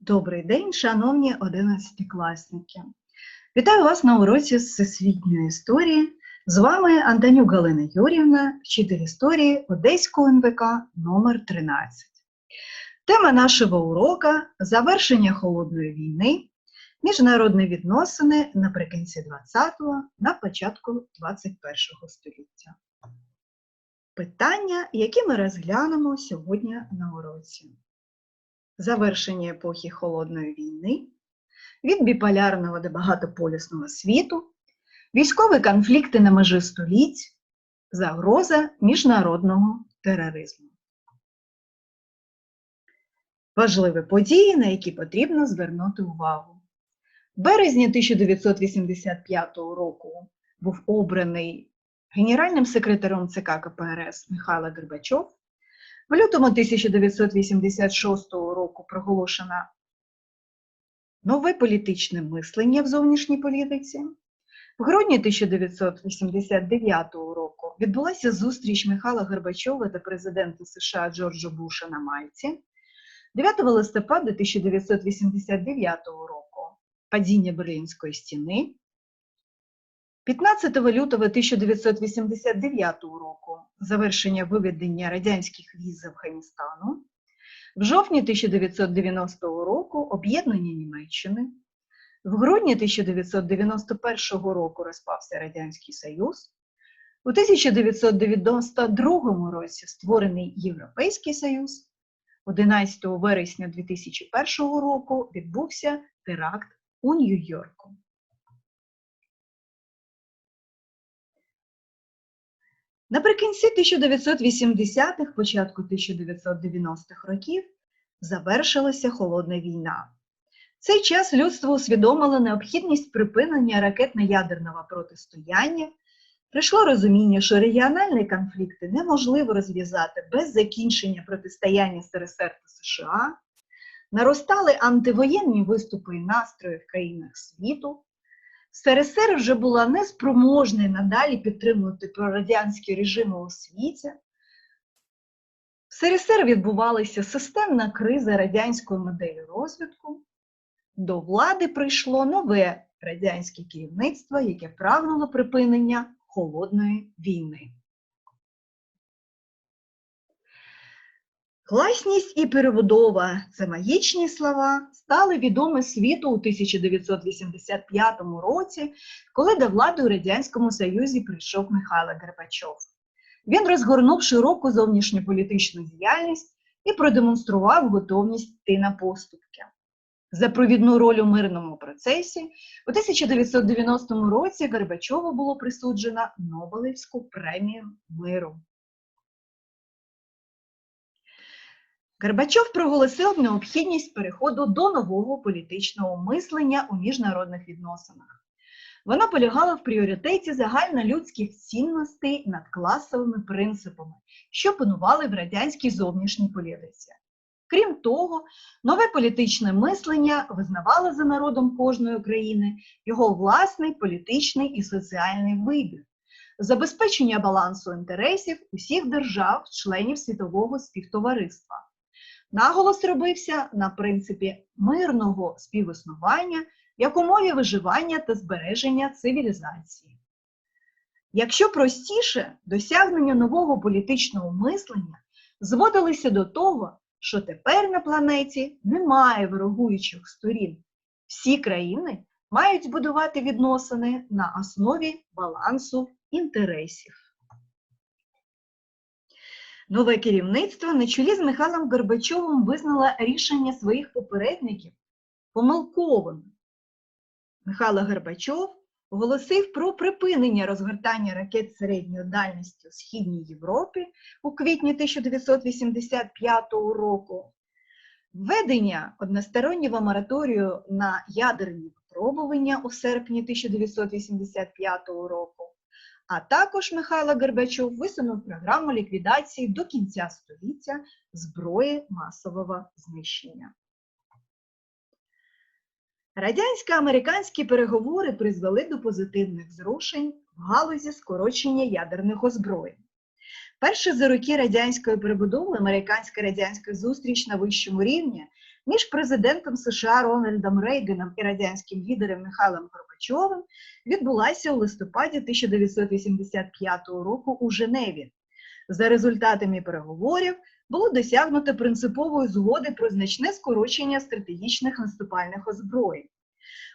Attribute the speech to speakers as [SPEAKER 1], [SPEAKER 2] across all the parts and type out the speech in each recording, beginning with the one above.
[SPEAKER 1] Добрий день, шановні одинадцятикласники. Вітаю вас на уроці з всесвітньої історії. З вами Антонюк Галина Юрівна, вчитель історії Одеського НВК номер 13. Тема нашого урока завершення холодної війни, міжнародні відносини наприкінці 20-го, на початку 21-го століття. Питання, які ми розглянемо сьогодні на уроці завершення епохи Холодної війни, від біполярного до багатополісного світу, військові конфлікти на межі століть, загроза міжнародного тероризму. Важливі події, на які потрібно звернути увагу. В березні 1985 року був обраний генеральним секретарем ЦК КПРС Михайло Горбачов. В лютому 1986 року проголошено нове політичне мислення в зовнішній політиці. В грудні 1989 року відбулася зустріч Михайла Горбачова та президента США Джорджа Буша на Мальті. 9 листопада 1989 року падіння Берлінської стіни. 15 лютого 1989 року завершення виведення радянських віз з Афганістану, в жовтні 1990 року об'єднання Німеччини, в грудні 1991 року розпався Радянський Союз, у 1992 році створений Європейський Союз, 11 вересня 2001 року відбувся теракт у Нью-Йорку. Наприкінці 1980-х, початку 1990-х років завершилася холодна війна. В цей час людство усвідомило необхідність припинення ракетно-ядерного протистояння, прийшло розуміння, що регіональні конфлікти неможливо розв'язати без закінчення протистояння СРСР та США, наростали антивоєнні виступи і настрої в країнах світу. СРСР вже була неспроможна надалі підтримувати прорадянські режими у світі. В СРСР відбувалася системна криза радянської моделі розвитку. До влади прийшло нове радянське керівництво, яке прагнуло припинення холодної війни. Гласність і перебудова це магічні слова, стали відомі світу у 1985 році, коли до влади у Радянському Союзі прийшов Михайло Горбачов. Він розгорнув широку зовнішньополітичну діяльність і продемонстрував готовність йти на поступки. За провідну роль у мирному процесі у 1990 році Горбачову було присуджено Нобелівську премію миру. Горбачов проголосив необхідність переходу до нового політичного мислення у міжнародних відносинах. Воно полягало в пріоритеті загальнолюдських цінностей над класовими принципами, що панували в радянській зовнішній політиці. Крім того, нове політичне мислення визнавало за народом кожної країни його власний політичний і соціальний вибір, забезпечення балансу інтересів усіх держав, членів світового співтовариства. Наголос робився на принципі мирного співіснування як умові виживання та збереження цивілізації. Якщо простіше, досягнення нового політичного мислення зводилися до того, що тепер на планеті немає ворогуючих сторін. Всі країни мають будувати відносини на основі балансу інтересів. Нове керівництво на чолі з Михайлом Горбачовим визнало рішення своїх попередників помилковими. Михайло Горбачов оголосив про припинення розгортання ракет середньої дальності у Східній Європі у квітні 1985 року, введення одностороннього мораторію на ядерні випробування у серпні 1985 року. А також Михайло Горбачов висунув програму ліквідації до кінця століття зброї масового знищення. Радянсько-американські переговори призвели до позитивних зрушень в галузі скорочення ядерних озброєнь. Перше за роки радянської перебудови американська радянська зустріч на вищому рівні між президентом США Рональдом Рейганом і радянським лідером Михайлом Горбачовим відбулася у листопаді 1985 року у Женеві. За результатами переговорів було досягнуто принципової згоди про значне скорочення стратегічних наступальних озброєнь.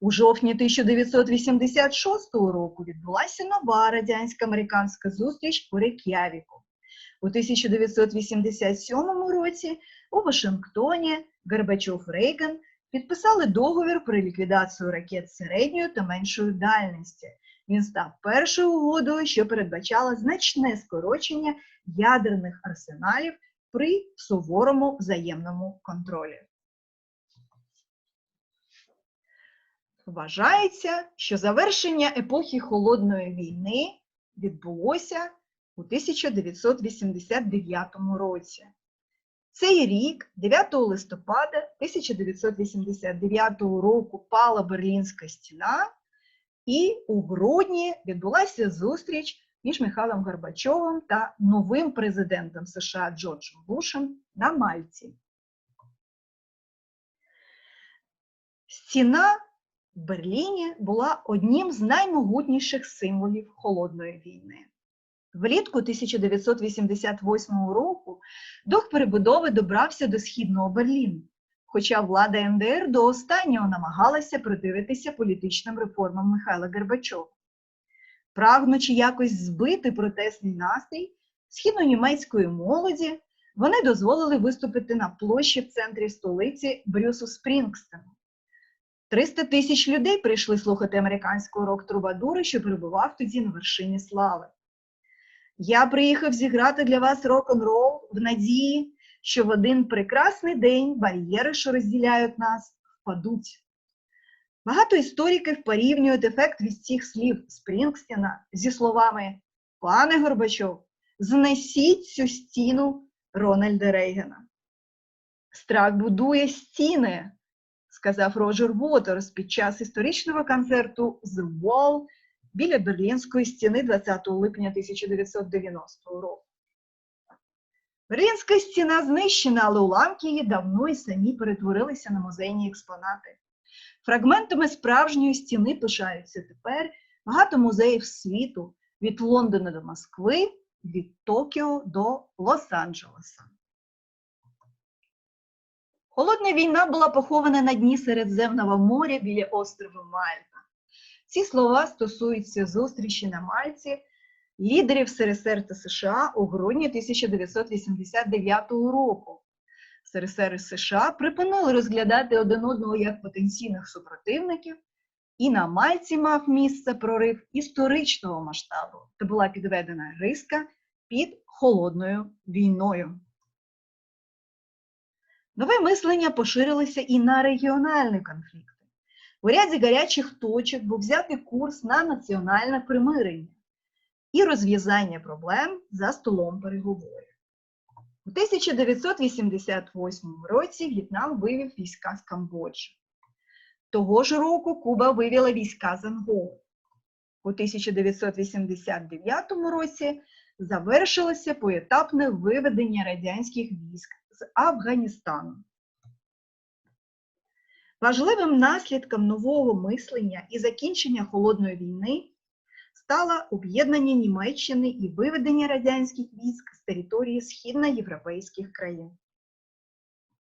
[SPEAKER 1] У жовтні 1986 року відбулася нова радянсько-американська зустріч у Рейк'явіку. У 1987 році у Вашингтоні Горбачов Рейган підписали договір про ліквідацію ракет середньої та меншої дальності. Він став першою угодою, що передбачала значне скорочення ядерних арсеналів при суворому взаємному контролі. Вважається, що завершення епохи Холодної війни відбулося у 1989 році. Цей рік, 9 листопада 1989 року, пала Берлінська стіна, і у грудні відбулася зустріч між Михайлом Горбачовим та новим президентом США Джорджем Бушем на Мальці. Стіна в Берліні була одним з наймогутніших символів Холодної війни. Влітку 1988 року дух перебудови добрався до східного Берліну, хоча влада НДР до останнього намагалася придивитися політичним реформам Михайла Горбачова. Прагнучи якось збити протестний настрій східно-німецької молоді, вони дозволили виступити на площі в центрі столиці Брюсу Спрінгстену. 300 тисяч людей прийшли слухати американського рок-трубадура, що перебував тоді на вершині слави. Я приїхав зіграти для вас рок-н-рол в надії, що в один прекрасний день бар'єри, що розділяють нас, впадуть. Багато істориків порівнюють ефект від цих слів Спрінгстіна зі словами Пане Горбачов, знесіть цю стіну Рональда Рейгана. Страх будує стіни, сказав Роджер Уотерс під час історичного концерту The Wall біля Берлінської стіни 20 липня 1990 року. Берлінська стіна знищена, але уламки її давно і самі перетворилися на музейні експонати. Фрагментами справжньої стіни пишаються тепер багато музеїв світу від Лондона до Москви, від Токіо до Лос-Анджелеса. Холодна війна була похована на дні Середземного моря біля острова Мальта. Ці слова стосуються зустрічі на Мальці лідерів СРСР та США у грудні 1989 року. СРСР і США припинили розглядати один одного як потенційних супротивників, і на Мальці мав місце прорив історичного масштабу та була підведена риска під холодною війною. Нове мислення поширилося і на регіональні конфлікти. У ряді гарячих точок був взятий курс на національне примирення і розв'язання проблем за столом переговорів. У 1988 році В'єтнам вивів війська з Камбоджі. Того ж року Куба вивела війська з Анголи. У 1989 році завершилося поетапне виведення радянських військ з Афганістану. Важливим наслідком нового мислення і закінчення холодної війни стало об'єднання Німеччини і виведення радянських військ з території східноєвропейських країн.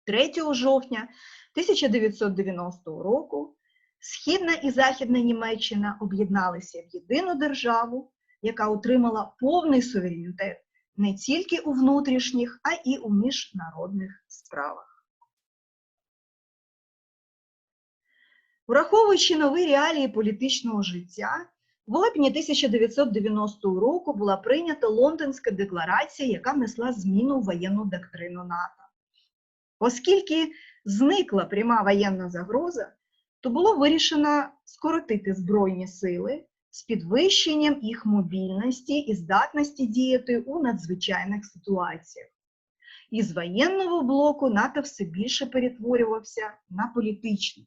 [SPEAKER 1] 3 жовтня 1990 року Східна і Західна Німеччина об'єдналися в єдину державу, яка отримала повний суверенітет не тільки у внутрішніх, а і у міжнародних справах. Враховуючи нові реалії політичного життя, в липні 1990 року була прийнята Лондонська декларація, яка внесла зміну в воєнну доктрину НАТО. Оскільки зникла пряма воєнна загроза, то було вирішено скоротити Збройні сили з підвищенням їх мобільності і здатності діяти у надзвичайних ситуаціях. Із воєнного блоку НАТО все більше перетворювався на політичний.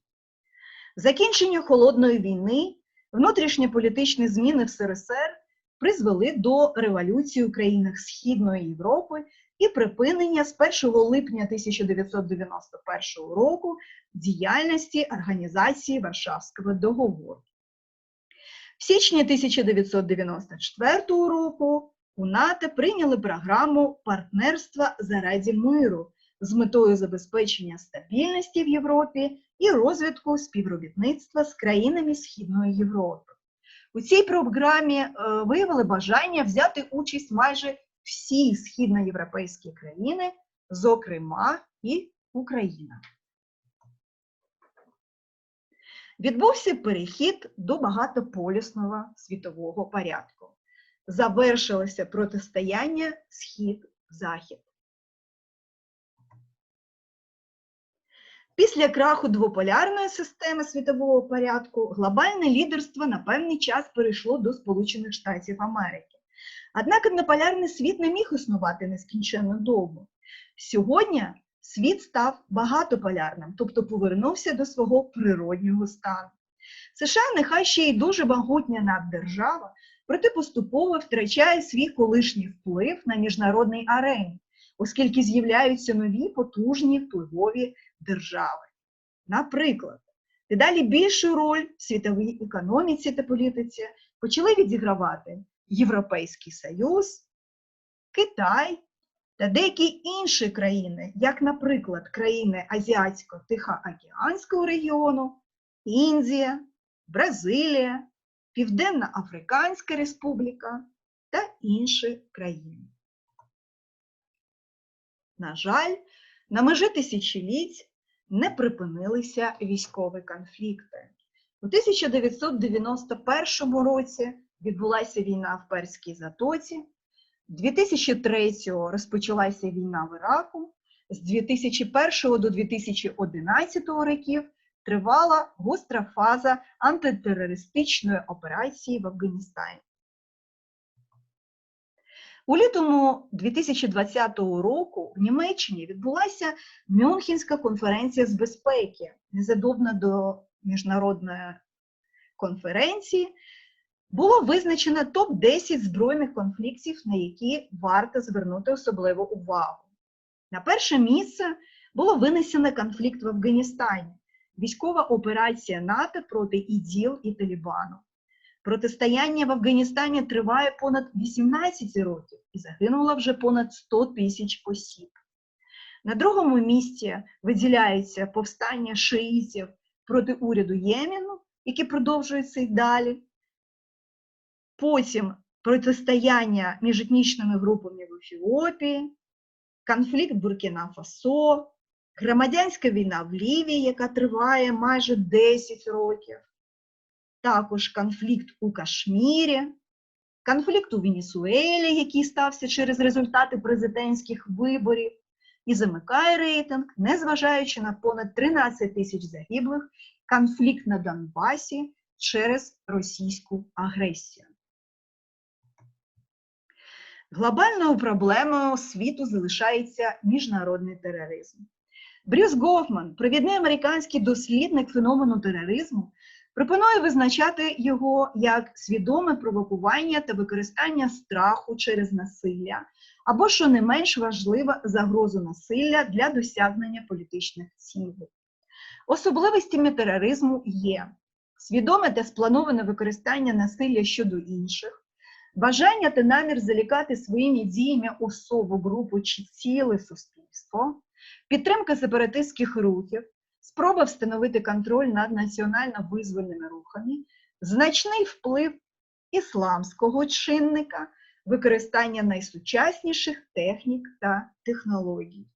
[SPEAKER 1] Закінчення холодної війни, внутрішньополітичні зміни в СРСР призвели до революції у країнах Східної Європи і припинення з 1 липня 1991 року діяльності Організації Варшавського договору. В січні 1994 року у НАТО прийняли програму партнерства заради миру з метою забезпечення стабільності в Європі і розвитку співробітництва з країнами Східної Європи. У цій програмі е, виявили бажання взяти участь майже всі східноєвропейські країни, зокрема і Україна. Відбувся перехід до багатополюсного світового порядку. Завершилося протистояння Схід-Захід. Після краху двополярної системи світового порядку глобальне лідерство на певний час перейшло до Сполучених Штатів Америки. Однак однополярний світ не міг існувати нескінченно довго. Сьогодні світ став багатополярним, тобто повернувся до свого природнього стану. США нехай ще й дуже могутня наддержава, проте поступово втрачає свій колишній вплив на міжнародній арені, оскільки з'являються нові потужні впливові держави. Наприклад, дедалі більшу роль в світовій економіці та політиці почали відігравати Європейський Союз, Китай та деякі інші країни, як, наприклад, країни Азіатсько-Тихоокеанського регіону, Індія, Бразилія, Південна Африканська Республіка та інші країни. На жаль, на межі тисячоліть не припинилися військові конфлікти. У 1991 році відбулася війна в Перській затоці, 2003-го розпочалася війна в Іраку, з 2001 до 2011 років тривала гостра фаза антитерористичної операції в Афганістані. У лютому 2020 року в Німеччині відбулася Мюнхенська конференція з безпеки. Незадовно до міжнародної конференції було визначено топ-10 збройних конфліктів, на які варто звернути особливу увагу. На перше місце було винесено конфлікт в Афганістані, військова операція НАТО проти ІДІЛ і Талібану. Протистояння в Афганістані триває понад 18 років і загинуло вже понад 100 тисяч осіб. На другому місці виділяється повстання шиїтів проти уряду Ємену, які продовжуються й далі. Потім протистояння між етнічними групами в Ефіопії, конфлікт Буркіна-Фасо, громадянська війна в Лівії, яка триває майже 10 років також конфлікт у Кашмірі, конфлікт у Венесуелі, який стався через результати президентських виборів, і замикає рейтинг, незважаючи на понад 13 тисяч загиблих, конфлікт на Донбасі через російську агресію. Глобальною проблемою світу залишається міжнародний тероризм. Брюс Гофман, провідний американський дослідник феномену тероризму, пропонує визначати його як свідоме провокування та використання страху через насилля, або, що не менш важливо, загрозу насилля для досягнення політичних цілей. Особливостями тероризму є свідоме та сплановане використання насилля щодо інших, бажання та намір залікати своїми діями особу, групу чи ціле суспільство, підтримка сепаратистських рухів, спроба встановити контроль над національно-визвольними рухами, значний вплив ісламського чинника, використання найсучасніших технік та технологій.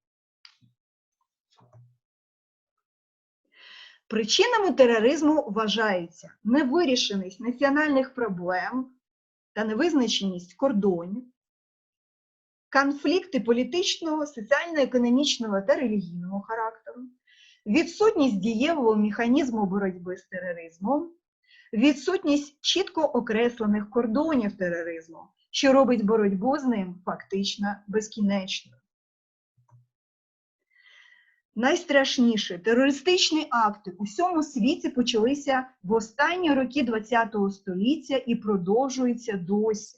[SPEAKER 1] Причинами тероризму вважаються невирішеність національних проблем та невизначеність кордонів, конфлікти політичного, соціально-економічного та релігійного характеру, відсутність дієвого механізму боротьби з тероризмом, відсутність чітко окреслених кордонів тероризму, що робить боротьбу з ним фактично безкінечною. Найстрашніші терористичні акти у всьому світі почалися в останні роки ХХ століття і продовжуються досі.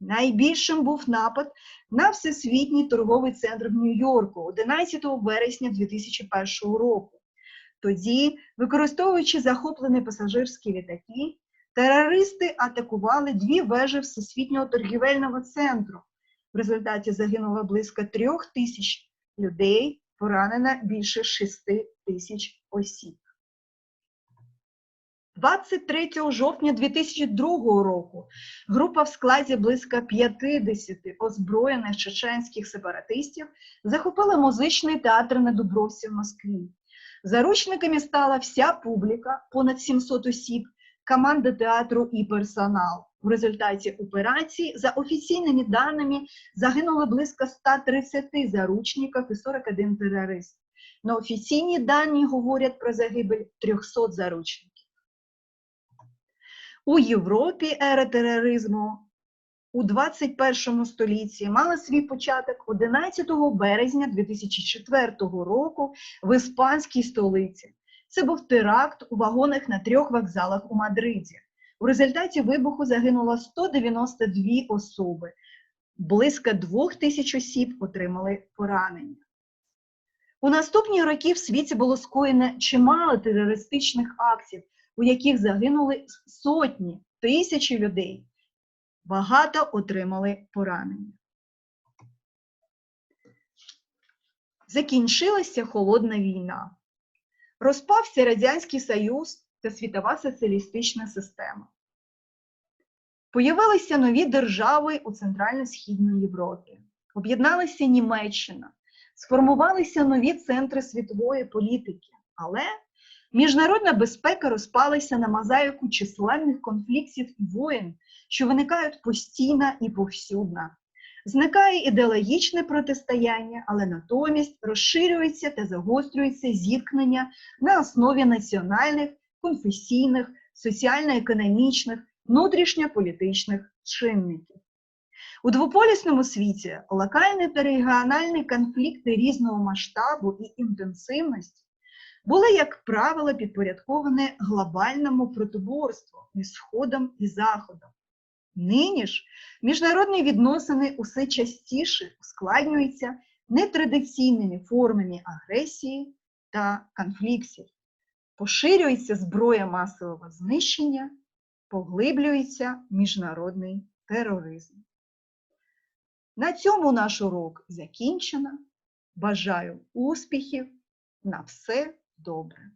[SPEAKER 1] Найбільшим був напад на Всесвітній торговий центр в Нью-Йорку 11 вересня 2001 року. Тоді, використовуючи захоплені пасажирські літаки, терористи атакували дві вежі Всесвітнього торгівельного центру. В результаті загинуло близько трьох тисяч людей, поранено більше шести тисяч осіб. 23 жовтня 2002 року група в складі близько 50 озброєних чеченських сепаратистів захопила музичний театр на Дубровці в Москві. Заручниками стала вся публіка, понад 700 осіб, команда театру і персонал. В результаті операції, за офіційними даними, загинуло близько 130 заручників і 41 терорист. На офіційні дані говорять про загибель 300 заручників. У Європі ера тероризму у 21 столітті мала свій початок 11 березня 2004 року в іспанській столиці. Це був теракт у вагонах на трьох вокзалах у Мадриді. У результаті вибуху загинуло 192 особи. Близько двох тисяч осіб отримали поранення. У наступні роки в світі було скоєно чимало терористичних акцій, у яких загинули сотні, тисячі людей. Багато отримали поранення. Закінчилася холодна війна. Розпався Радянський Союз та світова соціалістична система. Появилися нові держави у Центрально-Східній Європі. Об'єдналася Німеччина, сформувалися нові центри світової політики, але міжнародна безпека розпалася на мозаїку численних конфліктів і воєн, що виникають постійно і повсюдно. Зникає ідеологічне протистояння, але натомість розширюється та загострюється зіткнення на основі національних, конфесійних, соціально-економічних, внутрішньополітичних чинників. У двополісному світі локальні та регіональні конфлікти різного масштабу і інтенсивності були, як правило, підпорядковані глобальному протиборству між Сходом і Заходом. Нині ж міжнародні відносини усе частіше ускладнюються нетрадиційними формами агресії та конфліктів. Поширюється зброя масового знищення, поглиблюється міжнародний тероризм. На цьому наш урок закінчено. Бажаю успіхів! На все добре!